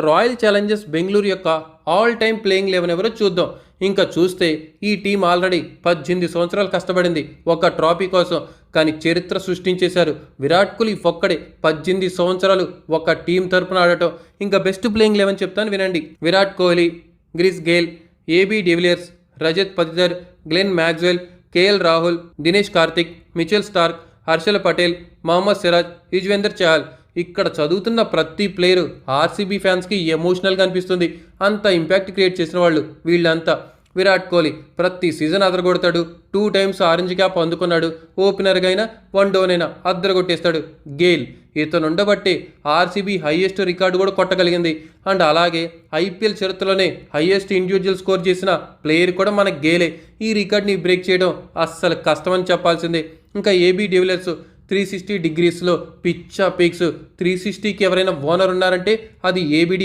Royal Challengers Bengaluru యొక్క all time playing eleven ఎవరో చూద్దాం. ఇంకా చూస్తే ఈ టీం ఆల్రెడీ పద్దెనిమిది సంవత్సరాలు కష్టపడింది. ఒక ట్రాఫీ కోసం. కానీ చరిత్ర సృష్టించేశారు. విరాట్ కోహ్లీ ఒక్కడే పద్దెనిమిది సంవత్సరాలు ఒక టీం తరపున ఆడటం. ఇంకా బెస్ట్ ప్లేయింగ్ లెవెన్ చెప్తాను వినండి. Virat Kohli Chris Gayle A B de Villiers Rajat Patidar Glenn Maxwell K L Rahul Dinesh Karthik Mitchell Starc Harshal Patel Mohammed Siraj Yuzvendra Chahal. ఇక్కడ చదువుతున్న ప్రతి ప్లేయరు ఆర్సీబీ ఫ్యాన్స్కి ఎమోషనల్గా అనిపిస్తుంది. అంత ఇంపాక్ట్ క్రియేట్ చేసిన వాళ్ళు వీళ్ళంతా. విరాట్ కోహ్లీ ప్రతి సీజన్ అదరగొడతాడు. టూ టైమ్స్ ఆరెంజ్ క్యాప్ అందుకున్నాడు. ఓపెనర్గా అయినా వన్ డౌన్ అద్దరగొట్టేస్తాడు. గేల్ ఇతను ఉండబట్టి ఆర్సీబీ హైయెస్ట్ రికార్డు కూడా కొట్టగలిగింది. అండ్ అలాగే ఐపీఎల్ చరిత్రలోనే హైయెస్ట్ ఇండివిజువల్ స్కోర్ చేసిన ప్లేయర్ కూడా మనకు గేలే. ఈ రికార్డ్ని బ్రేక్ చేయడం అస్సలు కష్టమని చెప్పాల్సిందే. ఇంకా AB de Villiers three sixty డిగ్రీస్లో పిచ్చా పిక్స్. త్రీ సిక్స్టీకి ఎవరైనా ఓనర్ ఉన్నారంటే అది ఏబిడి